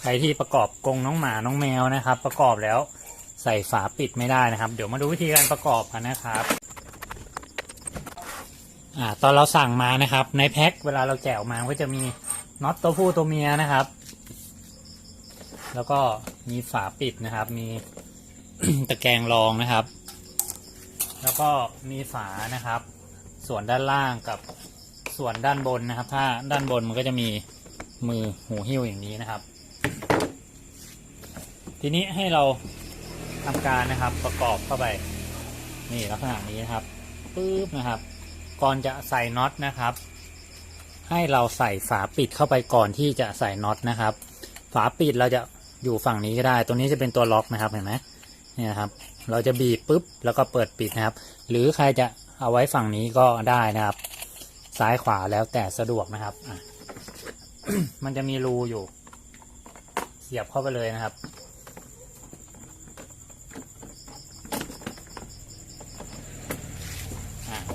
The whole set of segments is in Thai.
ใครที่ประกอบกรงน้องหมาน้องแมวนะครับ ประกอบแล้วใส่ฝาปิดไม่ได้นะครับ เดี๋ยวมาดูวิธีการประกอบกันนะครับอ่าตอนเราสั่งมานะครับ ในแพ็คเวลาเราแกะออกมาก็จะมีน็อตตัวผู้ตัวเมียนะครับ แล้วก็มีฝาปิดนะครับ มีตะแกรงรองนะครับ แล้วก็มีฝานะครับ ส่วนด้านล่างกับส่วนด้านบนนะครับ ถ้าด้านบนมันก็จะมีมือหูหิ้วอย่างนี้นะครับ ทีนี้ให้เราทำการนะครับประกอบเข้าไป นี่ลักษณะนี้นะครับปึ๊บนะครับ ก่อนจะใส่น็อตนะครับ ให้เราใส่ฝาปิดเข้าไปก่อนที่จะใส่น็อตนะครับ ฝาปิดเราจะอยู่ฝั่งนี้ก็ได้ ตัวนี้จะเป็นตัวล็อกนะครับเห็นไหมเนี่ยนะครับ เราจะบีบปุ๊บแล้วก็เปิดปิดนะครับ หรือใครจะเอาไว้ฝั่งนี้ก็ได้นะครับ ซ้ายขวาแล้วแต่สะดวกนะครับมันจะมีรูอยู่ เสียบเข้าไปเลยนะครับ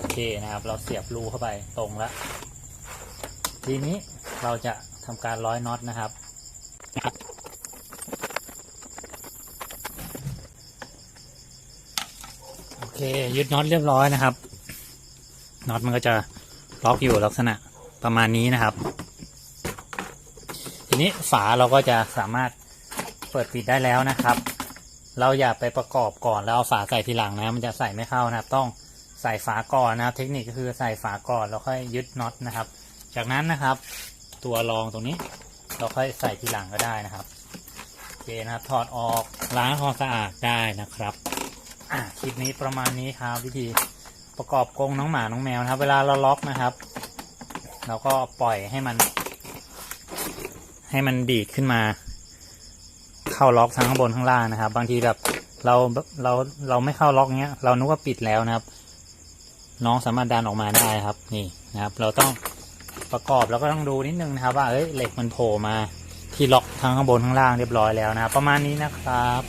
อ่าโอเคนะครับ เราเสียบรูเข้าไปตรงแล้วทีนี้เราจะทำการร้อยน็อตนะครับนะครับ โอเค ยึดน็อตเรียบร้อยนะครับน็อตมันก็จะล็อกอยู่ลักษณะประมาณนี้นะครับ ทีนี้ฝาเราก็จะสามารถเปิดปิดได้แล้วนะครับ เราอย่าไปประกอบก่อนแล้วเอาฝาใส่ทีหลังนะ มันจะใส่ไม่เข้านะครับ ต้อง ใส่ฝาก่อนนะครับ เทคนิคก็คือใส่ฝาก่อนแล้วค่อยยึดน็อตนะครับ จากนั้นนะครับ ตัวรองตรงนี้ เราค่อยใส่ทีหลังก็ได้นะครับโอเคนะครับถอดออกล้างความสะอาดได้นะครับอะคลิปนี้ประมาณนี้ครับ วิธีประกอบกรงน้องหมาน้องแมวนะครับ เวลาเราล็อกนะครับเราก็ปล่อยให้มัน ให้มันดีดขึ้นมา เข้าล็อกทั้งข้างบนข้างล่างนะครับ บางทีแบบเราเราเราไม่เข้าล็อกเงี้ย เรานึกว่าปิดแล้วนะครับ น้องสามารถดันออกมาได้ครับ นี่นะครับ เราต้องประกอบแล้วก็ต้องดูนิดนึงนะครับ ว่าเอ้ยเหล็กมันโผล่มาที่ล็อกทั้งข้างบนข้างล่างเรียบร้อยแล้วนะรประมาณนี้นะครับ